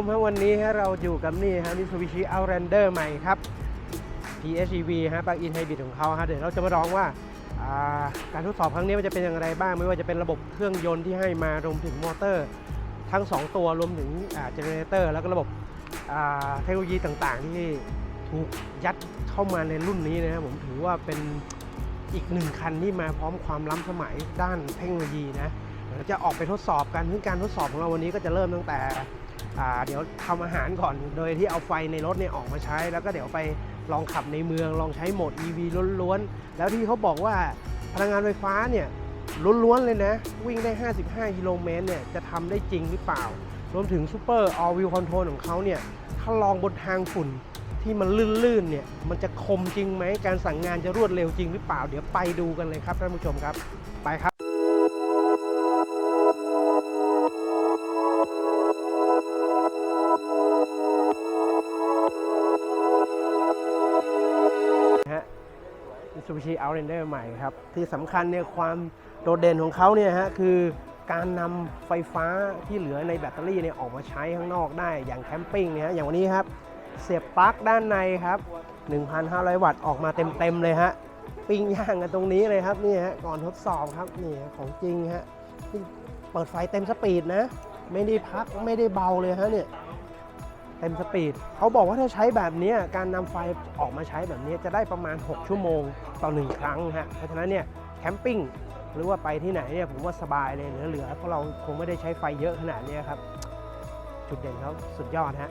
มครับวันนี้ฮะเราอยู่กับนี่ฮะ Mitsubishi Outlander ใหม่ครับ PHEV ฮะปลั๊กอินไฮบริดของเขาฮะเดี๋ยวเราจะมาลองว่าการทดสอบครั้งนี้มันจะเป็นอย่างไรบ้าง ไม่ว่าจะเป็นระบบเครื่องยนต์ที่ให้มารวมถึงมอเตอร์ ทั้ง 2 ตัวรวมถึงเจเนเรเตอร์แล้วก็ระบบเทคโนโลยีต่างๆ ที่ถูกยัดเข้ามาในรุ่นนี้นะครับผมถือว่าเป็นอีกหนึ่งคันที่มาพร้อมความล้ำสมัยด้านเทคโนโลยีนะเดี๋ยวจะออกไปทดสอบกันซึ่งการทดสอบของเราวันนี้ก็จะเริ่มตั้งแต่ เดี๋ยวทำอาหารก่อน โดยที่เอาไฟในรถเนี่ยออกมาใช้ แล้วก็เดี๋ยวไปลองขับในเมือง ลองใช้โหมด EV ล้วนๆ แล้วที่เขาบอกว่าพลังงานไฟฟ้าเนี่ยล้วนๆเลยนะ วิ่งได้ 55 กิโลเมตรเนี่ยจะทำได้จริงหรือเปล่า รวมถึง Super All Wheel Control ของเขาเนี่ยถ้าลองบนทางฝุ่นที่มันลื่นๆเนี่ยมันจะคมจริงไหม การสั่งงานจะรวดเร็วจริงหรือเปล่า เดี๋ยวไปดูกันเลยครับท่านผู้ชมครับ ไปครับ Mitsubishi Outlander ใหม่ครับ ที่สำคัญเนี่ยความโดดเด่นของเขาเนี่ยฮะคือการนำไฟฟ้าที่เหลือในแบตเตอรี่เนี่ยออกมาใช้ข้างนอกได้อย่างแคมปิ้งเนี่ยฮะอย่างวันนี้ครับ เสียบปลั๊กด้านในครับ 1,500 วัตต์ออกมาเต็มๆเลยฮะปิ้งย่างกันตรงนี้เลยครับนี่ฮะก่อนทดสอบครับนี่ฮะของจริงฮะเปิดไฟเต็มสปีดนะ ไม่ได้พักไม่ได้เบาเลยฮะเนี่ย เต็มสปีดเขาบอกว่าถ้าใช้แบบนี้การนำไฟออกมาใช้แบบนี้จะได้ประมาณ 6 ชั่วโมงต่อ 1 ครั้งฮะเพราะฉะนั้นเนี่ยแคมปิ้งหรือว่าไปที่ไหนเนี่ยผมว่าสบายเลยเหลือๆเพราะเราคงไม่ได้ใช้ไฟเยอะขนาดนี้ครับ จุดเด่นเขาสุดยอดฮะ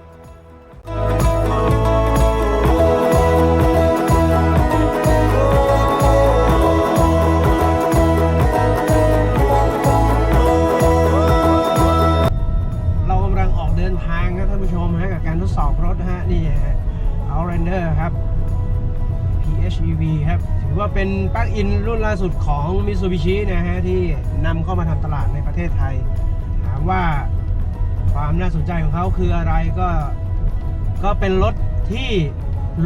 อินรุ่นล่าสุดของ Mitsubishi นะฮะที่นำเข้ามาทำตลาดในประเทศไทย ถามว่าความน่าสนใจของเขาคืออะไรก็ก็เป็นรถที่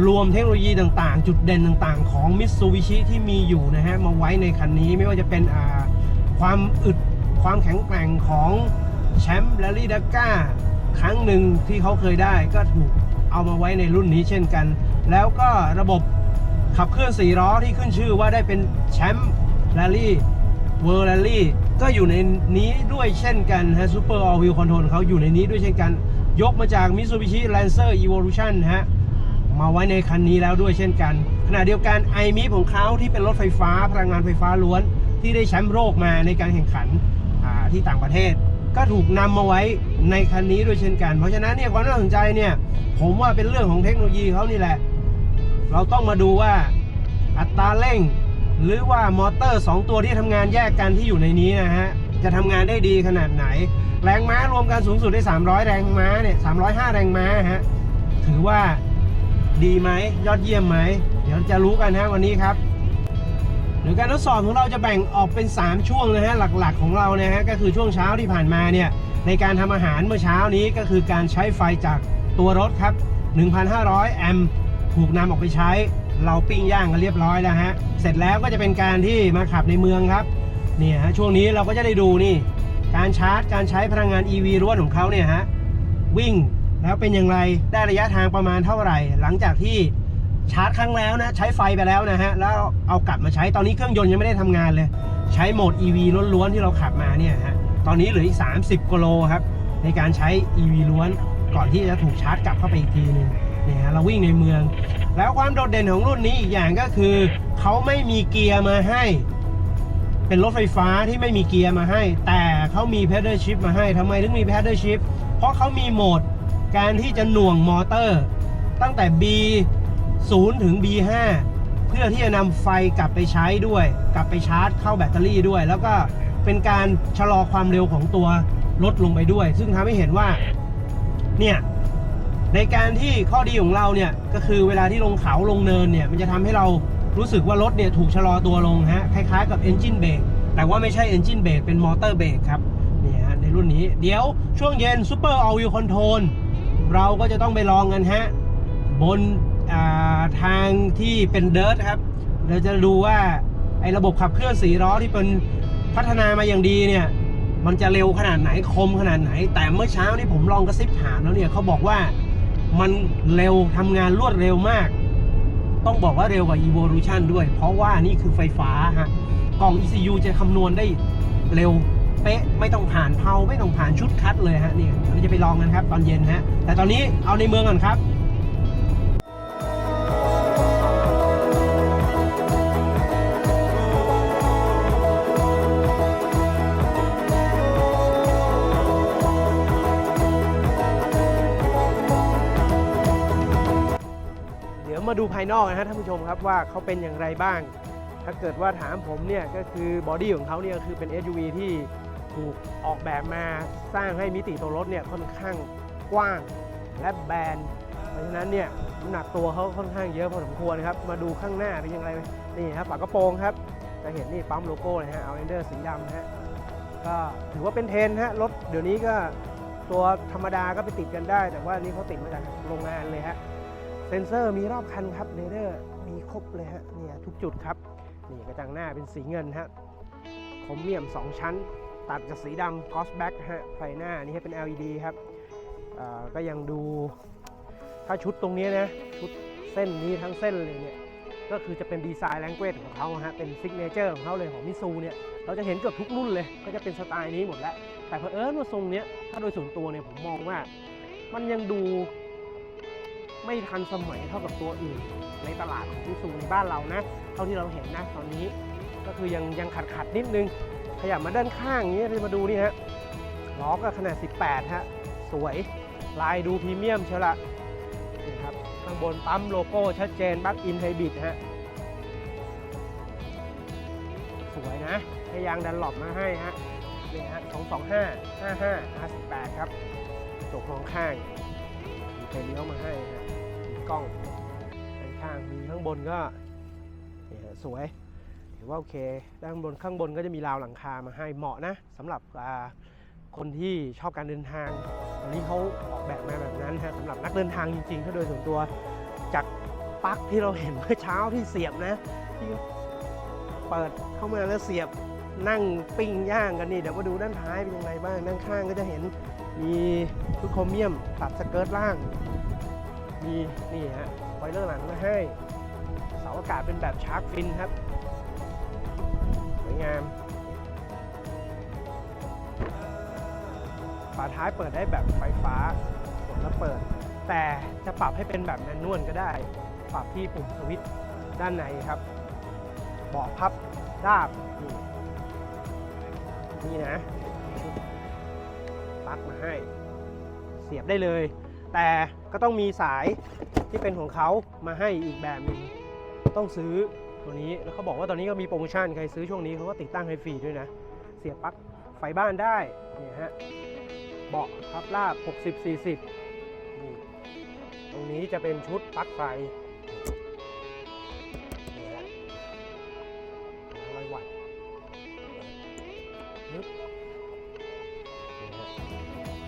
รวมเทคโนโลยีต่างๆ จุดเด่นต่างๆ ของ Mitsubishi ที่มีอยู่นะฮะ มาไว้ในคันนี้ไม่ว่าจะเป็นอ่าความอึดความแข็งแกร่งของแชมป์แรลลี่ดักก้าครั้งหนึ่งที่เขาเคยได้ก็ถูกเอามาไว้ในรุ่นนี้เช่นกัน แล้วก็ระบบ ขับเคลื่อนสี่ล้อที่ขึ้นชื่อว่าได้เป็นแชมป์แรลลี่เวอร์แรลลี่ก็อยู่ในนี้ด้วยเช่นกันฮะซูเปอร์ออลวิวคอนโทรลเขาอยู่ในนี้ด้วยเช่นกัน ยกมาจาก Mitsubishi Lancer Evolution ฮะมาไว้ในคันนี้แล้วด้วยเช่นกัน ขณะเดียวกันไอมิของเขาที่เป็นรถไฟฟ้าพลังงานไฟฟ้าล้วน ที่ได้แชมป์โลกมาในการแข่งขันที่ต่างประเทศ ก็ถูกนำมาไว้ในคันนี้ด้วยเช่นกัน เพราะฉะนั้นเนี่ยความน่าสนใจเนี่ยผมว่าเป็นเรื่องของเทคโนโลยีเขานี่แหละ เราต้องมาดูว่าอัตราเร่ง หรือว่ามอเตอร์ 2 ตัวที่ทำงานแยกกันที่อยู่ในนี้นะฮะ จะทำงานได้ดีขนาดไหน แรงม้ารวมกันสูงสุดได้ 300 แรงม้าเนี่ย305 แรงม้าฮะ ถือว่าดีไหมยอดเยี่ยมไหม เดี๋ยวจะรู้กันฮะวันนี้ครับหรือการทดสอบของเราจะแบ่งออกเป็น 3 ช่วงนะฮะหลักๆของเราเนี่ยฮะก็คือช่วงเช้าที่ผ่านมาเนี่ยในการทำอาหารเมื่อเช้านี้ก็คือการใช้ไฟจากตัวรถครับ 1,500 แอมป์ ถูกนำออกไปใช้ เราปิ้งย่างกันเรียบร้อยแล้วฮะ เสร็จแล้วก็จะเป็นการที่มาขับในเมืองครับเนี่ยฮะช่วงนี้เราก็จะได้ดูนี่ การชาร์จการใช้พลังงาน EV ล้วนของเขาเนี่ยฮะวิ่งแล้วเป็นอย่างไรได้ระยะทางประมาณเท่าไหร่ หลังจากที่ชาร์จครั้งแล้วนะใช้ไฟไปแล้วนะฮะแล้วเอากลับมาใช้ตอนนี้เครื่องยนต์ยังไม่ได้ทำงานเลย ใช้โหมด EV ล้วนๆที่เราขับมาเนี่ยฮะตอนนี้เหลืออีก 30กิโลครับในการใช้ EV ล้วนก่อนที่จะถูกชาร์จกลับเข้าไปอีกทีหนึง เนี่ยฮะเราวิ่งในเมือง แล้วความโดดเด่นของรุ่นนี้อีกอย่างก็คือเขาไม่มีเกียร์มาให้ เป็นรถไฟฟ้าที่ไม่มีเกียร์มาให้ แต่เขามี pedal shift มาให้ทำไมถึงมี pedal shift เพราะเขามีโหมดการที่จะหน่วงมอเตอร์ ตั้งแต่ B 0ถึง B 5เพื่อที่จะนำไฟกลับไปใช้ด้วย กลับไปชาร์จเข้าแบตเตอรี่ด้วย แล้วก็เป็นการชะลอความเร็วของตัวรถลงไปด้วย ซึ่งทำให้เห็นว่าเนี่ย ในการที่ข้อดีของเราเนี่ยก็คือเวลาที่ลงเขาลงเนินเนี่ยมันจะทำให้เรารู้สึกว่ารถเนี่ยถูกชะลอตัวลงฮะคล้ายๆกับ Engine b r a k แต่ว่าไม่ใช่ Engine b r a k เป็น Motor Brake ครับนี่ฮะในรุ่นนี้เดี๋ยวช่วงเย็น Super All Wheel Control เราก็จะต้องไปลองกันฮะบนาทางที่เป็นเดิร์ทครับเราจะดูว่าไอ้ระบบขับเคลื่อนสีล้อที่เป็นพัฒนามาอย่างดีเนี่ยมันจะเร็วขนาดไหนคมขนาดไหน แต่เมื่อเช้านี่ผมลองกระซิบถามแล้วเนี่ยเขาบอกว่า มันเร็วทำงานรวดเร็วมาก ต้องบอกว่าเร็วกว่า Evolution ด้วย เพราะว่านี่คือไฟฟ้าฮะ กล่อง ECU จะคำนวณได้เร็วเป๊ะ ไม่ต้องผ่านเพาไม่ต้องผ่านชุดคัดเลยฮะนี่เราจะไปลองกันครับ ตอนเย็นฮะ แต่ตอนนี้เอาในเมืองก่อนครับ มาดูภายนอกนะฮะท่านผู้ชมครับว่าเขาเป็นอย่างไรบ้าง ถ้าเกิดว่าถามผมเนี่ยก็คือบอดี้ของเขาเนี่ยคือเป็น SUV ที่ถูกออกแบบมาสร้างให้มิติตัวรถเนี่ยค่อนข้างกว้างและแบน เพราะฉะนั้นเนี่ยน้ำหนักตัวเขาค่อนข้างเยอะพอสมควรครับ มาดูข้างหน้าเป็นยังไงนี่ครับฝากระโปรงครับ จะเห็นนี่ปั๊มโลโก้เลยฮะเอาเรนเดอร์สีดำนะฮะก็ถือว่าเป็นเทรนฮะรถเดี๋ยวนี้ก็ตัวธรรมดาก็ไปติดกันได้ แต่ว่านี่เขาติดมาจากโรงงานเลยฮะ เซ็นเซอร์มีรอบคันครับเรเดอร์มีครบเลยฮะเนี่ยทุกจุดครับ นี่กระจังหน้าเป็นสีเงินฮะคมเมียม 2 ชั้น ตัดกับสีดำ cross back ฮะไฟหน้านี่ให้เป็น LED ครับก็ยังดูถ้าชุดตรงนี้นะ ชุดเส้นนี้ทั้งเส้นเลยเนี่ย ก็คือจะเป็นดีไซน์แลงเกจของเขาฮะเป็นซิกเนเจอร์ของเขาเลยของมิซูเนี่ย เราจะเห็นเกือบทุกรุ่นเลย ก็จะเป็นสไตล์นี้หมดแล้ว แต่เผอิญว่าทรงเนี้ยถ้าโดยส่วนตัวเนี่ยผมมองว่า มันยังดู ไม่ทันสมัยเท่ากับตัวอื่น ในตลาดของซูในบ้านเรานะ เท่าที่เราเห็นนะตอนนี้ก็คือยังยังขัดขัดนิดนึง ขยับมาด้านข้างอย่างนี้เรามาดูนี่ฮะล้อก็ขนาด 18 ฮะ สวยลายดูพรีเมียมเชียวละนี่ครับข้างบนปั๊มโลโก้ชัดเจนบัคอินไฮบริดฮะ สวยนะให้ยางดันหลบมาให้ฮะนี่ฮะ 225 55 58 ครับจกมองข้างมีไฟเลี้ยวมาให้ฮะ กล้องด้านข้างมีข้างบนก็นี่ฮะสวยถือว่าโอเคด้านบนข้างบนก็จะมีราวหลังคามาให้เหมาะนะสำหรับคนที่ชอบการเดินทางอันนี้เขาออกแบบมาแบบนั้นฮะสำหรับนักเดินทางจริงๆถ้าโดยส่วนตัวจากปลั๊กที่เราเห็นเมื่อเช้าที่เสียบนะที่เปิดเข้ามาแล้วเสียบนั่งปิ้งย่างกันนี่เดี๋ยวมาดูด้านท้ายเป็นยังไงบ้างด้านข้างก็จะเห็นมีชุดโครเมียมตัดสเกิร์ตล่าง มีนี่ฮะไฟเลอร์หลังมาให้ เสาอากาศเป็นแบบชาร์กฟินครับ สวยงาม ฝาท้ายเปิดได้แบบไฟฟ้ากดแล้วเปิด แต่จะปรับให้เป็นแบบแมนนวลก็ได้ ปรับที่ปุ่มสวิตช์ด้านในครับเบาะพับราบนี่นะ ปักมาให้ เสียบได้เลย แต่ก็ต้องมีสายที่เป็นของเขามาให้อีกแบบหนึงต้องซื้อตัวนี้แล้วเขาบอกว่าตอนนี้ก็มีโปรโมชั่นใครซื้อช่วงนี้เขาก็ติดตั้งให้ฟรีด้วยนะ เสียบปลั๊กไฟบ้านได้เนี่ยฮะเบาะพับราบ 60 40นี่ตรงนี้จะเป็นชุดปลั๊กไฟร้อยวัตต์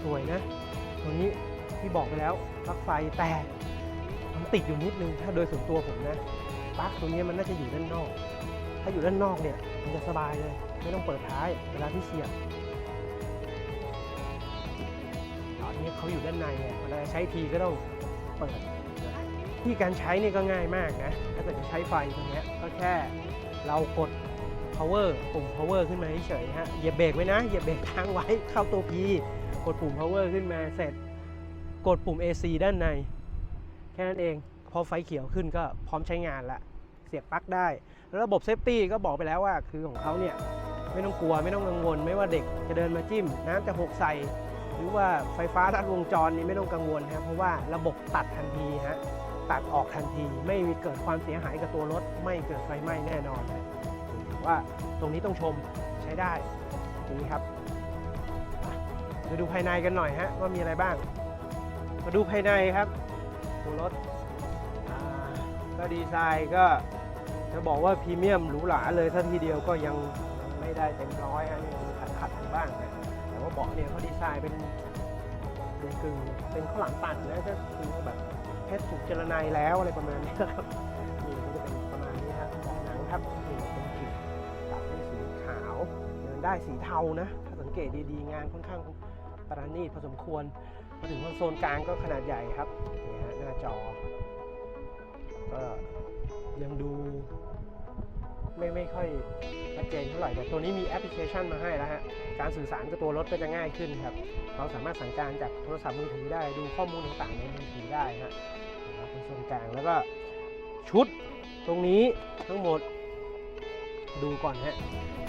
สวยนะ ที่บอกไปแล้วปลั๊กไฟแต่มันติดอยู่นิดนึงถ้าโดยส่วนตัวผมนะปลั๊กตัวนี้มันน่าจะอยู่ด้านนอก ถ้าอยู่ด้านนอกเนี่ยมันจะสบายเลย ไม่ต้องเปิดท้ายเวลาที่เสียบตอนนี้เขาอยู่ด้านในไงเวลาใช้ทีก็ต้องเปิดที่การใช้นี่ก็ง่ายมากนะถ้าเกิดจะใช้ไฟตรงนี้ก็แค่เรากด power ปุ่ม power ขึ้นมาเฉยๆฮะเหยียบเบรกไว้นะเหยียบเบรกค้างไว้เข้าตัว P กดปุ่ม power ขึ้นมาเสร็จ กดปุ่ม AC ด้านใน แค่นั้นเอง พอไฟเขียวขึ้นก็พร้อมใช้งานละเสียบปลั๊กได้ แล้วระบบเซฟตี้ก็บอกไปแล้วว่า คือของเขาเนี่ย ไม่ต้องกลัวไม่ต้องกังวล ไม่ว่าเด็กจะเดินมาจิ้ม น้ำจะหกใส่หรือว่าไฟฟ้าลัดวงจรนี่ไม่ต้องกังวลครับเพราะว่าระบบตัดทันทีฮะตัดออกทันทีไม่มีเกิดความเสียหายกับตัวรถ ไม่เกิดไฟไหม้แน่นอนนะว่าตรงนี้ต้องชมใช้ได้นี่ครับมาดูภายในกันหน่อยฮะว่ามีอะไรบ้าง มาดูภายในครับตัวรถก็ดีไซน์ก็จะบอกว่าพรีเมียมหรูหราเลยถ้าทีเดียวก็ยังไม่ได้เต็มร้อยฮะยังมีขัดขัดๆอยู่บ้างนะแต่ว่าเบาะเนี่ยเขาดีไซน์เป็นกึ่งกึ่งเป็นข้าวหลังตัดนะก็คือแบบเพชรถูกเจรนายแล้วอะไรประมาณนี้ครับนี่ก็จะเป็นประมาณนี้ครับเบาะหนังครับนี่เป็นขีตัดด้วยสีขาวเดินได้สีเทานะ ถ้าสังเกตดีๆงานค่อนข้างประณีตพอสมควร มาถึงโซนกลางก็ขนาดใหญ่ครับนี่ฮะหน้าจอ ก็ยังดูไม่ไม่ค่อยชัดเจนเท่าไหร่แต่ตัวนี้มีแอปพลิเคชันมาให้แล้วฮะ การสื่อสารกับตัวรถก็จะง่ายขึ้นครับ เราสามารถสั่งการจากโทรศัพท์มือถือได้ดูข้อมูลต่างๆในมือถือได้ฮะครับเป็นส่วนกลางแล้วก็ชุดตรงนี้ทั้งหมดดูก่อนฮะ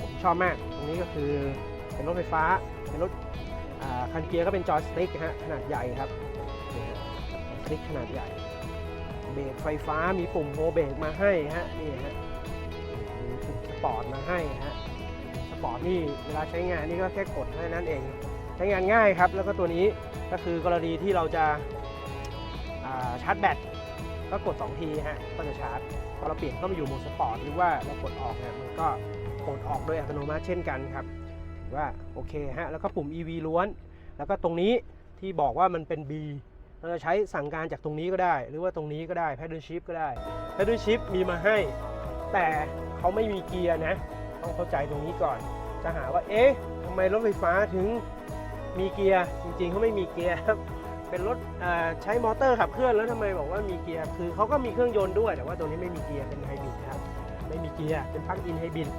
ผมชอบมาก ตรงนี้ก็คือเป็นรถไฟฟ้าเป็นรถ คันเกียร์ก็เป็นจอยสติ๊กฮะขนาดใหญ่ครับสติ๊กขนาดใหญ่ เบรกไฟฟ้ามีปุ่มโฮเบรกมาให้ฮะนี่ฮะมีปุ่มสปอร์ตมาให้ฮะสปอร์ตนี่เวลาใช้งานนี่ก็แค่กดเท่านั้นเอง ใช้งานง่ายครับ แล้วก็ตัวนี้ก็คือกรณีที่เราจะาชาร์จแบตก็กด 2 ทีฮะก็จะชาร์จพอเราเปลี่ยนเข้ามาอยู่โหมดสปอร์ตหรือว่าเรากดออกเนี่ยมันก็กดออกโดยอัตโนมัติเช่นกันครับ ว่าโอเคฮะแล้วก็ปุ่ม EV ล้วน แล้วก็ตรงนี้ที่บอกว่ามันเป็น B เราจะใช้สั่งการจากตรงนี้ก็ได้ หรือว่าตรงนี้ก็ได้ Paddle Shift ก็ได้ Paddle Shift มีมาให้ แต่เขาไม่มีเกียร์นะ ต้องเข้าใจตรงนี้ก่อน จะหาว่าเอ๊ะทำไมรถไฟฟ้าถึงมีเกียร์จริงๆเขาไม่มีเกียร์ครับเป็นรถใช้มอเตอร์ขับเคลื่อนแล้วทำไมบอกว่ามีเกียร์คือเขาก็มีเครื่องยนต์ด้วย แต่ว่าตัวนี้ไม่มีเกียร์เป็นไฮบริดครับไม่มีเกียร์เป็นพักอินไฮบริด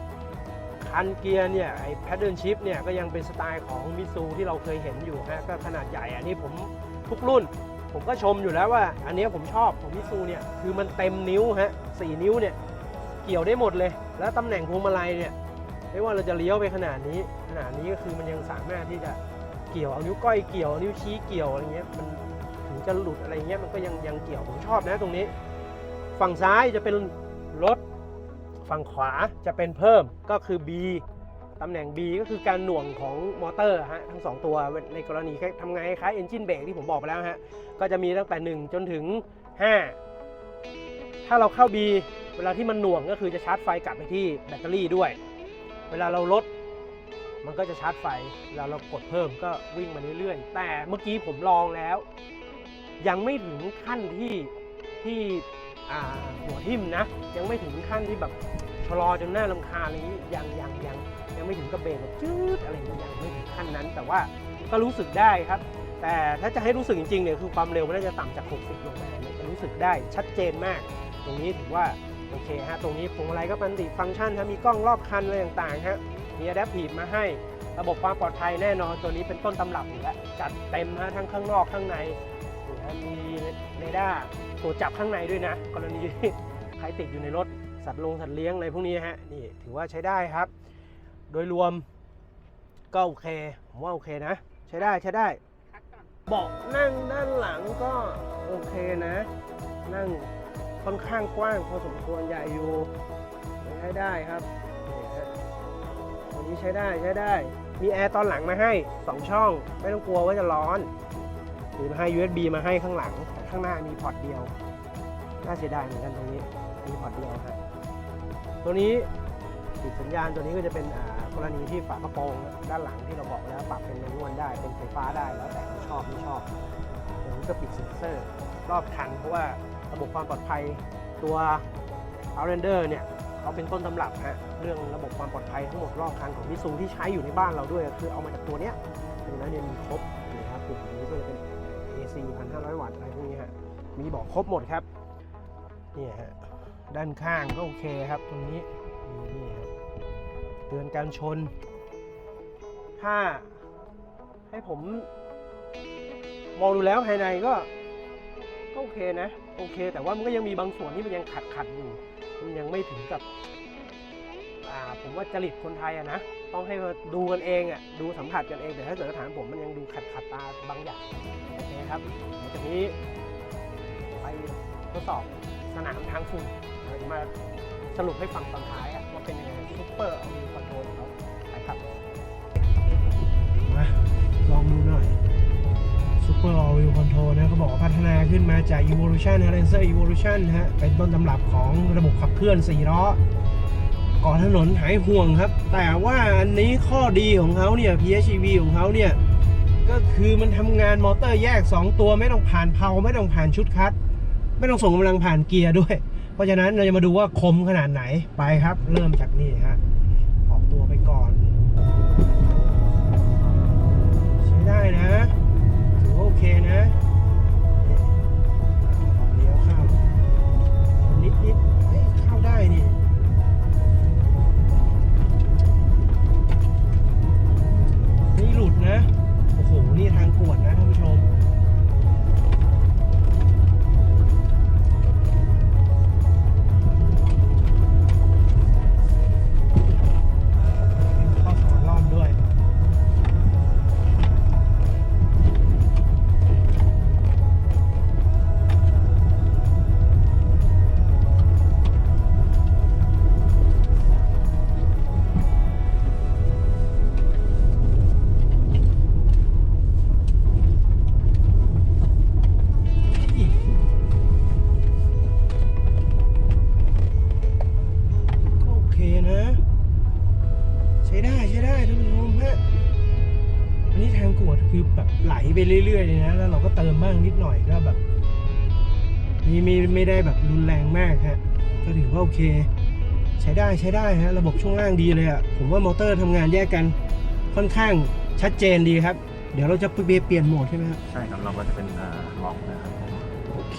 คันเกียร์เนี่ยไอ้แพดเดิลชิพเนี่ยก็ยังเป็นสไตล์ของมิซูที่เราเคยเห็นอยู่ฮะก็ขนาดใหญ่อันนี้ผมทุกรุ่น ผมก็ชมอยู่แล้วว่า อันนี้ผมชอบของมิซูเนี่ยคือมันเต็มนิ้วฮะสี่นิ้วเนี่ยเกี่ยวได้หมดเลย แล้วตำแหน่งพวงมาลัยเนี่ยไม่ว่าเราจะเลี้ยวไปขนาดนี้ขนาดนี้ก็คือมันยังสามารถที่จะเกี่ยวเอานิ้วก้อยเกี่ยวนิ้วชี้เกี่ยวอะไรเงี้ยมันถึงจะหลุดอะไรเงี้ยมันก็ยังยังเกี่ยวผมชอบนะตรงนี้ ฝั่งซ้ายจะเป็น ฝั่งขวาจะเป็นเพิ่มก็คือ B ตำแหน่ง B ก็คือการหน่วงของมอเตอร์ฮะทั้ง 2 ตัวในกรณีทำไงคล้าย engine brake ที่ผมบอกไปแล้วฮะก็จะมีตั้งแต่ 1 จนถึง 5 ถ้าเราเข้า B เวลาที่มันหน่วงก็คือจะชาร์จไฟกลับไปที่แบตเตอรี่ด้วย เวลาเราลดมันก็จะชาร์จไฟเวลาเรากดเพิ่มก็วิ่งมาเรื่อยๆ แต่เมื่อกี้ผมลองแล้ว ยังไม่ถึงขั้นที่ที่ อ่าหัวทิ่มนะ ยังไม่ถึงขั้นที่แบบชะลอจนหน้าลำคาญอะไรอย่างนี้ยังยังยังยังไม่ถึงกระเบรกแบบจืดอะไรอย่างนี้ยังไม่ถึงขั้นนั้น แต่ว่าก็รู้สึกได้ครับ แต่ถ้าจะให้รู้สึกจริงๆเนี่ยคือความเร็วมันน่าจะต่ำจาก 60ลงมาเนี่ยจะรู้สึกได้ชัดเจนมาก ตรงนี้ถือว่าโอเคฮะตรงนี้พวงมาลัยก็เป็นติฟังก์ชันฮะมีกล้องรอบคันอะไรต่างๆฮะมี Adaptive มาให้ระบบความปลอดภัยแน่นอนตัวนี้เป็นต้นตำรับอยู่แล้วจัดเต็มฮะทั้งข้างนอกข้างในมีเรดาร์ ตรวจจับข้างในด้วยนะ กรณีที่ใครติดอยู่ในรถสัตว์ลงสัตว์เลี้ยงอะไรพวกนี้ฮะนี่ถือว่าใช้ได้ครับ โดยรวมก็โอเค ผมว่าโอเคนะ ใช้ได้ใช้ได้เบาะนั่งด้านหลังก็โอเคนะ นั่งค่อนข้างกว้างพอสมควรใหญ่อยู่ใช้ได้ครับตัวนี้ใช้ได้ใช้ได้ มีแอร์ตอนหลังมาให้ 2 ช่อง ไม่ต้องกลัวว่าจะร้อน หรือมาให้ USB มาให้ข้างหลัง ข้างหน้ามีพอร์ตเดียว น่าเสียดายเหมือนกันตรงนี้ มีพอร์ตเดียวครับตัวนี้ติดสัญญาณตัวนี้ก็จะเป็นกรณีที่ฝากระโปรงด้านหลังที่เราบอกแล้วปรับเป็นแมนนวลได้ เป็นไฟฟ้าได้แล้วแต่ชอบไม่ชอบตัวนี้ก็ปิดเซ็นเซอร์รอบคันเพราะว่าระบบความปลอดภัยตัว Outlander เนี่ยเขาเป็นต้นตำรับฮะเรื่องระบบความปลอดภัยทั้งหมดรอบคันของมิซูที่ใช้อยู่ในบ้านเราด้วย คือเอามาจากตัวเนี้ยดังนั้นเนี่ยมีครบ 4,500 วัตต์อะไรพวกนี้ฮะ มีบอกครบหมดครับ นี่ฮะ ด้านข้างก็โอเคครับ ตรงนี้ นี่ฮะเตือนการชน ถ้าให้ผม มองดูแล้วภายในก็ก็โอเคนะ โอเค แต่ว่ามันก็ยังมีบางส่วนที่มันยังขัดขัดอยู่ มันยังไม่ถึงกับ อ่า ผมว่าจริตคนไทยอะนะ ต้องให้มาดูกันเองอะดูสัมผัสกันเองแต่ถ้าเกิดถามผมมันยังดูขัดขัดตาบางอย่างโอเคครับเดี๋ยวจากนี้ไปทดสอบสนามทางฝุ่นเราจะมาสรุปให้ฟังตอนท้ายอะว่าเป็นยังไงซุปเปอร์มีคอนโทรลเขาไปครับมาลองดูหน่อย Super All Wheel Control นะเขาบอกว่าพัฒนาขึ้นมาจาก Evolution นะ Lancer Evolution นะฮะเป็นต้นตำรับของระบบขับเคลื่อน4ล้อ ก่อนถนนหายห่วงครับ แต่ว่าอันนี้ข้อดีของเขาเนี่ย PHEV ของเขาเนี่ย ก็คือมันทำงานมอเตอร์แยก 2 ตัวไม่ต้องผ่านเพลาไม่ต้องผ่านชุดคัด ไม่ต้องส่งกำลังผ่านเกียร์ด้วย เพราะฉะนั้นเราจะมาดูว่าคมขนาดไหนไปครับ เริ่มจากนี่ฮะออกตัวไปก่อนนะถือว่าโอเคนะ นี่หลุดนะ โอ้โห นี่ทางกวดนะท่านผู้ชม ใช้ได้ใช้ได้ท่านผู้ชมฮะอันนี้ทางกวดคือแบบไหลไปเรื่อยๆเลยนะ แล้วเราก็เติมบ้างนิดหน่อยก็แบบมีมีไม่ได้แบบรุนแรงมากฮะก็ถือว่าโอเค ใช้ได้ใช้ได้ฮะระบบช่วงล่างดีเลยอะ่ะผมว่ามอเตอร์ทำงานแยกกันค่อนข้างชัดเจนดีครับ เดี๋ยวเราจะไปเปลี่ยนโหมดใช่ไหมครับใช่ครับเราก็จะเป็นอ่าล็อกนะครับโอเค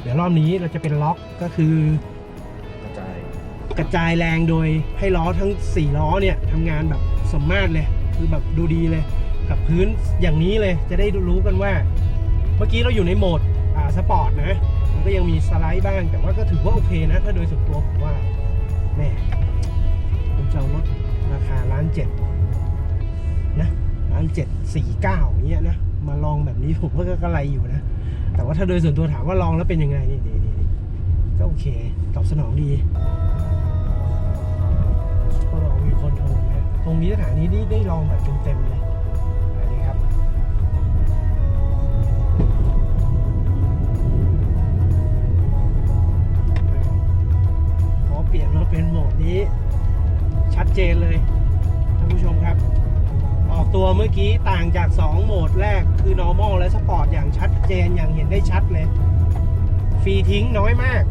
เดี๋ยวรอบนี้เราจะเป็นล็อกก็คือกระจายกระจายแรงโดยให้ล้อทั้ง 4 ล้อเนี่ยทำงานแบบส มมาตรเลย คือแบบดูดีเลย กับพื้นอย่างนี้เลย จะได้รู้กันว่า เมื่อกี้เราอยู่ในโหมดอ่าสปอร์ตนะ มันก็ยังมีสไลด์บ้าง แต่ว่าก็ถือว่าโอเคนะ ถ้าโดยส่วนตัวผมว่าแม่ผมจะเอารถราคาล้านเจ็ดนะล้านเจ็ดสี่เก้าอย่างเงี้ยนะ มาลองแบบนี้ผมก็กระไรอยู่นะ แต่ว่าถ้าโดยส่วนตัวถามว่าลองแล้วเป็นยังไงนี่นี่นี่นี่ก็โอเค ตอบสนองดี ตรงนี้สถานีนี้ได้ลองแบบเต็มๆเลยอันนี้ครับ ขอเปลี่ยนมาเป็นโหมดนี้ ชัดเจนเลยท่านผู้ชมครับ ออกตัวเมื่อกี้ต่างจาก 2 โหมดแรกคือ normal และ sport อย่างชัดเจนอย่างเห็นได้ชัดเลย ฟรีทิ้งน้อยมาก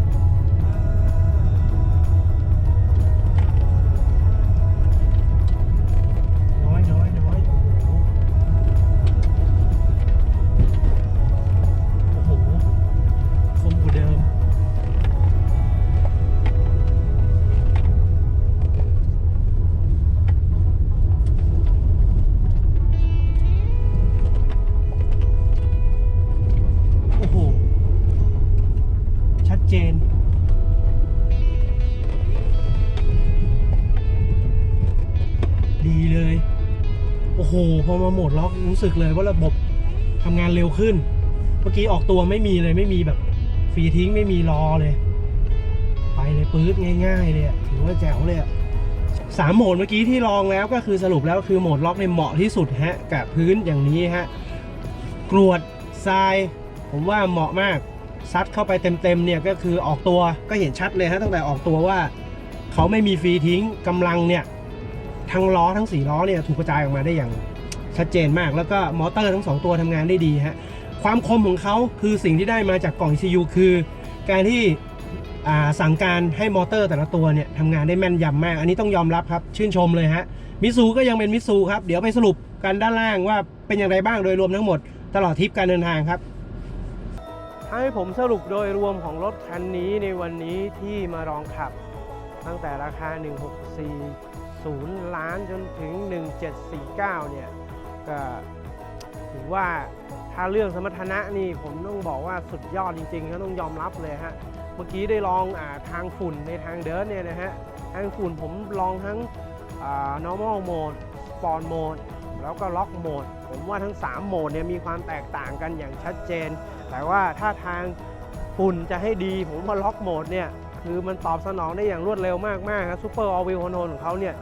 มาโหมดล็อกรู้สึกเลยว่าระบบทำงานเร็วขึ้น เมื่อกี้ออกตัวไม่มีเลยไม่มีแบบฟรีทิ้งไม่มีรอเลย ไปเลยปื๊ดง่าย ๆ เลยถือว่าแจ๋วเลยสามโหมดเมื่อกี้ที่ลองแล้วก็คือสรุปแล้วคือโหมดล็อกในยเหมาะที่สุดฮะกับพื้นอย่างนี้ฮะกรวดทราย ผมว่าเหมาะมากซัดเข้าไปเต็มๆเนี่ยก็คือออกตัวก็เห็นชัดเลยฮะตั้งแต่ออกตัวว่า เขาไม่มีฟรีทิ้งกำลังเนี่ยทั้งล้อทั้ง4ล้อเนี่ยถูกกระจายออกมาได้อย่าง ชัดเจนมาก แล้วก็มอเตอร์ทั้ง 2 ตัวทำงานได้ดีฮะความคมของเขาคือสิ่งที่ได้มาจากกล่อง ECU คือ การที่สั่งการให้มอเตอร์แต่ละตัวเนี่ยทำงานได้แม่นยำมาก อันนี้ต้องยอมรับครับ ชื่นชมเลยฮะมิซูก็ยังเป็นมิซูครับ เดี๋ยวไปสรุปกันด้านล่างว่าเป็นอย่างไรบ้างโดยรวมทั้งหมด ตลอดทริปการเดินทางครับ ให้ผมสรุปโดยรวมของรถคันนี้ในวันนี้ที่มาลองขับ ตั้งแต่ราคา 1640 ล้านจนถึง 1749 เนี่ย ก็ถือว่าถ้าเรื่องสมรรถนะนี่ผมต้องบอกว่าสุดยอดจริงๆก็ต้องยอมรับเลยฮะ เมื่อกี้ได้ลองอทางฝุ่นในทางเดินเนี่ยนะฮะ ทางฝุ่นผมลองทั้ง normal mode sport mode แล้วก็ lock mode ผมว่าทั้ง 3 โหมดเนี่ยมีความแตกต่างกันอย่างชัดเจน แต่ว่าถ้าทางฝุ่นจะให้ดี ผมว่า lock mode เนี่ยคือมันตอบสนองได้อย่างรวดเร็วมากๆครับ Super All Wheel Control ของเขาเนี่ย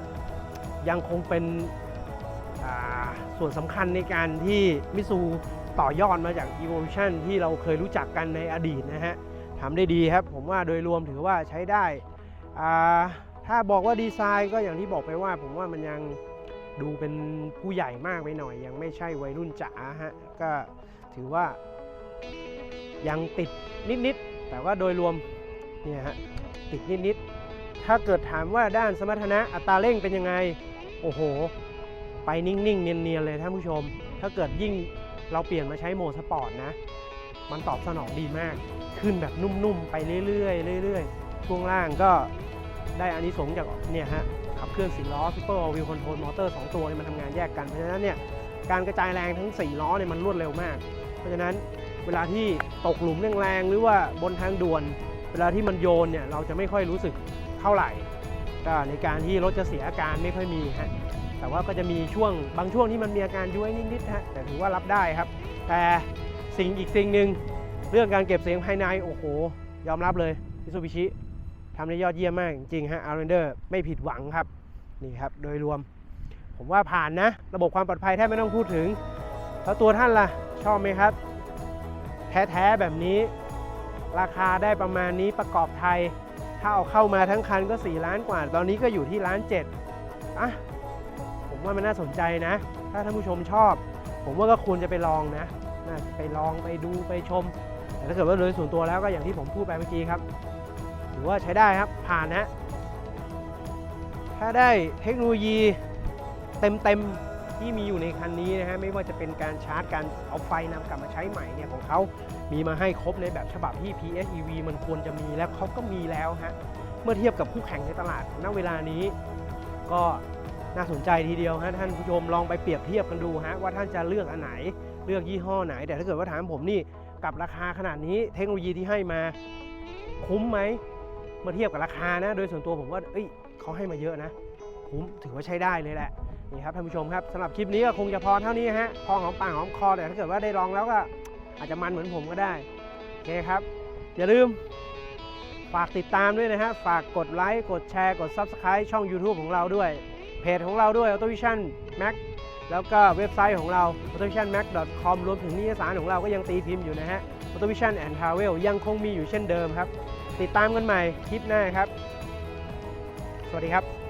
ยังคงเป็น ส่วนสำคัญในการที่มิซูต่อยอดมาจาก Evolution ที่เราเคยรู้จักกันในอดีตนะฮะทำได้ดีครับ ผมว่าโดยรวมถือว่าใช้ได้ถ้าบอกว่าดีไซน์ก็อย่างที่บอกไปว่า ผมว่ามันยังดูเป็นผู้ใหญ่มากไปหน่อย ยังไม่ใช่วัยรุ่นจ๋าฮะก็ถือว่ายังติดนิดๆแต่ว่าโดยรวมเนี่ยฮะติดนิดๆถ้าเกิดถามว่าด้านสมรรถนะอัตราเร่งเป็นยังไง โอ้โห ไปนิ่งๆ เนียนๆ เลยท่านผู้ชม ถ้าเกิดยิ่งเราเปลี่ยนมาใช้โหมดสปอร์ตนะ มันตอบสนองดีมาก ขึ้นแบบนุ่มๆ ไปเรื่อยๆ เรื่อยๆ ช่วงล่างก็ได้อานิสงส์จากเนี่ยฮะขับเคลื่อน4ล้อ Super All Wheel Control Motor 2ตัวเนี่ยมันทำงานแยกกัน เพราะฉะนั้นเนี่ยการกระจายแรงทั้ง 4 ล้อเนี่ยมันรวดเร็วมาก เพราะฉะนั้นเวลาที่ตกหลุมแรงๆ หรือว่าบนทางด่วน เวลาที่มันโยนเนี่ยเราจะไม่ค่อยรู้สึกเท่าไหร่ก็ในการที่รถจะเสียอาการไม่ค่อยมีฮะ แต่ว่าก็จะมีช่วงบางช่วงที่มันมีอาการย้วยนิดๆฮะแต่ถือว่ารับได้ครับ แต่สิ่งอีกสิ่งหนึ่งเรื่องการเก็บเสียงภายในโอ้โห ยอมรับเลยมิซูบิชิทำได้ยอดเยี่ยมมากจริงๆฮะอาร์เรนเดอร์ไม่ผิดหวังครับนี่ครับโดยรวม ผมว่าผ่านนะ ระบบความปลอดภัยแทบไม่ต้องพูดถึง แล้วตัวท่านล่ะ ชอบไหมครับ แท้ๆแบบนี้ ราคาได้ประมาณนี้ประกอบไทย ถ้าเอาเข้ามาทั้งคันก็ 4 ล้านกว่า ตอนนี้ก็อยู่ที่ล้านเจ็ดอะ ผมว่ามันน่าสนใจนะ ถ้าท่านผู้ชมชอบ ผมว่าก็ควรจะไปลองนะนะไปลองไปดูไปชม แต่ถ้าเกิดว่าโดยส่วนตัวแล้วก็อย่างที่ผมพูดไปเมื่อกี้ครับถือว่าใช้ได้ครับผ่านนะถ้าได้เทคโนโลยีเต็มๆที่มีอยู่ในคันนี้นะฮะไม่ว่าจะเป็นการชาร์จการเอาไฟนำกลับมาใช้ใหม่เนี่ยของเขามีมาให้ครบในแบบฉบับที่ PHEV มันควรจะมีและเขาก็มีแล้วฮะเมื่อเทียบกับคู่แข่งในตลาดณเวลานี้ ก็ น่าสนใจทีเดียวฮะท่านผู้ชมลองไปเปรียบเทียบกันดูฮะว่าท่านจะเลือกอันไหนเลือกยี่ห้อไหน แต่ถ้าเกิดว่าถามผมนี่กับราคาขนาดนี้เทคโนโลยีที่ให้มาคุ้มไหมเมื่อเทียบกับราคานะ โดยส่วนตัวผมว่าเอ้ยเขาให้มาเยอะนะ คุ้มถือว่าใช้ได้เลยแหละนี่ครับท่านผู้ชมครับสำหรับคลิปนี้ก็คงจะพอเท่านี้ฮะพอหอมปากหอมคอแต่ถ้าเกิดว่าได้ลองแล้วก็อาจจะมันเหมือนผมก็ได้โอเคครับ อย่าลืมฝากติดตามด้วยนะฮะ ฝากกดไลค์ กดแชร์ กด Subscribe ช่อง YouTube ของเราด้วย เพจของเราด้วย AutoVision Max แล้วก็เว็บไซต์ของเรา autovisionmax.com รวมถึงนิตยสารของเราก็ยังตีพิมพ์อยู่นะฮะ AutoVision and Travel ยังคงมีอยู่เช่นเดิมครับ ติดตามกันใหม่คลิปหน้าครับ สวัสดีครับ